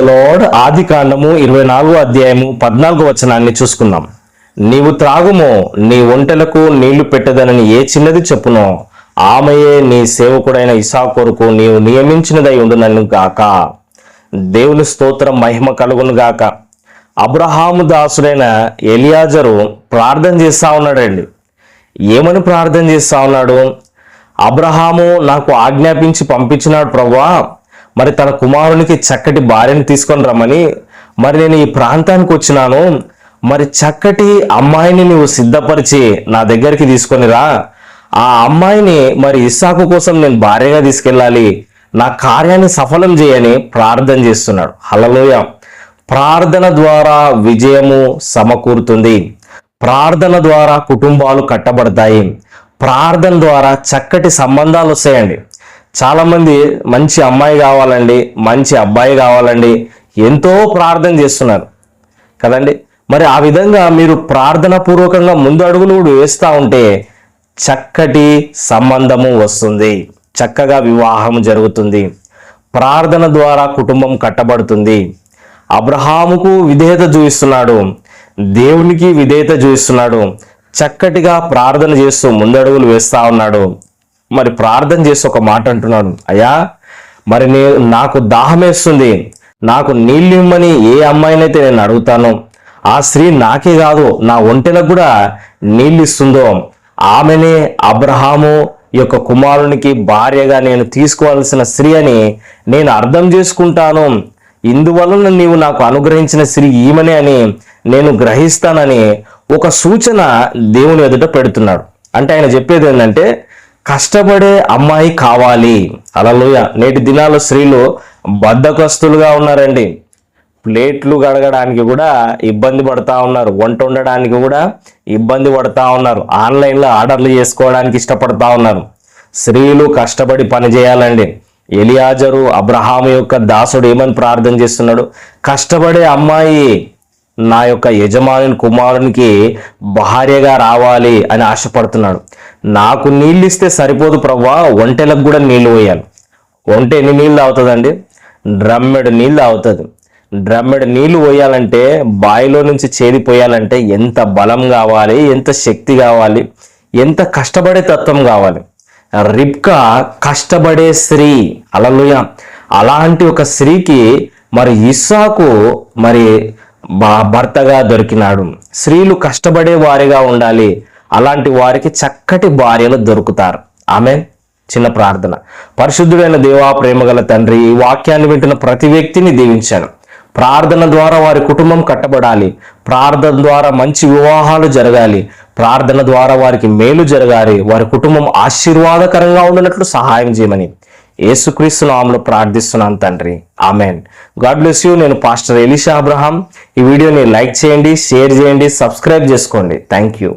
Load ఆది కాండము ఇరవై నాలుగో అధ్యాయము పద్నాలుగో వచనాన్ని చూసుకుందాం. నీవు త్రాగుమో నీ ఒంటెలకు నీళ్ళు పెట్టదనని ఏ చిన్నది చెప్పునో ఆమెయే నీ సేవకుడైన ఇసా కొరకు నీవు నియమించినదై ఉండునన్ను గాక. దేవుని స్తోత్రం మహిమ కలుగును గాక. అబ్రహాము దాసుడైన ఎలియాజరు ప్రార్థన చేస్తా ఉన్నాడండి. ఏమని ప్రార్థన చేస్తా ఉన్నాడు? అబ్రహాము నాకు ఆజ్ఞాపించి పంపించినాడు ప్రభా మరి తన కుమారునికి చక్కటి భార్యను తీసుకొని రమ్మని మరి నేను ఈ ప్రాంతానికి వచ్చినాను. మరి చక్కటి అమ్మాయిని నువ్వు సిద్ధపరిచి నా దగ్గరికి తీసుకొని రా. ఆ అమ్మాయిని మరి ఇస్సాకు కోసం నేను భార్యగా తీసుకెళ్ళాలి. నా కార్యాన్ని సఫలం చేయని ప్రార్థన చేస్తున్నాడు. హలలోయ ప్రార్థన ద్వారా విజయము సమకూరుతుంది. ప్రార్థన ద్వారా కుటుంబాలు కట్టబడతాయి. ప్రార్థన ద్వారా చక్కటి సంబంధాలు వస్తాయండి. చాలామంది మంచి అమ్మాయి కావాలండి మంచి అబ్బాయి కావాలండి ఎంతో ప్రార్థన చేస్తున్నారు. కదండి? మరి ఆ విధంగా మీరు ప్రార్థన పూర్వకంగా ముందు అడుగులు కూడా వేస్తూ ఉంటే చక్కటి సంబంధము వస్తుంది. చక్కగా వివాహం జరుగుతుంది. ప్రార్థన ద్వారా కుటుంబం కట్టబడుతుంది. అబ్రహాముకు విధేయత చూపిస్తున్నాడు. దేవునికి విధేయత చూపిస్తున్నాడు. చక్కటిగా ప్రార్థన చేస్తూ ముందడుగులు వేస్తూ ఉన్నాడు. మరి ప్రార్థన చేసి ఒక మాట అంటున్నాడు. అయ్యా మరి నే నాకు దాహమేస్తుంది నాకు నీళ్ళు ఇమ్మని ఏ అమ్మాయినైతే నేను అడుగుతానో ఆ స్త్రీ నాకే కాదు నా ఒంటెలకు కూడా నీళ్ళు ఇస్తుందో. ఆమెనే అబ్రహాము యొక్క కుమారునికి భార్యగా నేను తీసుకోవాల్సిన స్త్రీ అని నేను అర్థం చేసుకుంటాను. ఇందువలన నీవు నాకు అనుగ్రహించిన స్త్రీ ఈమెనే అని నేను గ్రహిస్తానని ఒక సూచన దేవుని ఎదుట పెడుతున్నాడు. అంటే ఆయన చెప్పేది ఏంటంటే కష్టపడే అమ్మాయి కావాలి. అలలోయ. నేటి దినాల్లో స్త్రీలు బద్దకస్తులుగా ఉన్నారండి. ప్లేట్లు గడగడానికి కూడా ఇబ్బంది పడతా ఉన్నారు. వంట వండడానికి కూడా ఇబ్బంది పడతా ఉన్నారు. ఆన్లైన్లో ఆర్డర్లు చేసుకోవడానికి ఇష్టపడతా ఉన్నారు. స్త్రీలు కష్టపడి పని చేయాలండి. ఎలియాజరు అబ్రహాము యొక్క దాసుడు ఏమని ప్రార్థన చేస్తున్నాడు? కష్టపడే అమ్మాయి నా యొక్క యజమాని కుమారునికి భార్యగా రావాలి అని ఆశపడుతున్నాడు. నాకు నీళ్ళు ఇస్తే సరిపోదు ప్రవ్వా ఒంటెలకు కూడా నీళ్ళు పోయాలి. ఒంటె ఎన్ని నీళ్ళు తాగుతుందండి? డ్రమ్మెడు నీళ్ళు తాగుతుంది. డ్రమ్మెడు నీళ్ళు పోయాలంటే బావిలో నుంచి చేది పోయాలంటే ఎంత బలం కావాలి ఎంత శక్తి కావాలి ఎంత కష్టపడే తత్వం కావాలి. రిబ్కా కష్టపడే స్త్రీ అలలుయ. అలాంటి ఒక స్త్రీకి మరి ఇస్సాకు మరి భర్తగా దొరికినాడు. స్త్రీలు కష్టపడే వారిగా ఉండాలి. అలాంటి వారికి చక్కటి భార్యలు దొరుకుతారు. ఆమె చిన్న ప్రార్థన. పరిశుద్ధుడైన దేవా ప్రేమగల తండ్రి ఈ వాక్యాన్ని వింటున్న ప్రతి వ్యక్తిని దీవించాను. ప్రార్థన ద్వారా వారి కుటుంబం కట్టబడాలి. ప్రార్థన ద్వారా మంచి వివాహాలు జరగాలి. ప్రార్థన ద్వారా వారికి మేలు జరగాలి. వారి కుటుంబం ఆశీర్వాదకరంగా ఉండినట్లు సహాయం చేయమని యేసుక్రీస్తు నామంలో ప్రార్థిస్తున్నాను తండ్రి. ఆమెన్. God bless you. నేను పాస్టర్ ఎలిషా అబ్రహాం. ఈ వీడియోని లైక్ చేయండి షేర్ చేయండి సబ్స్క్రైబ్ చేసుకోండి. Thank you.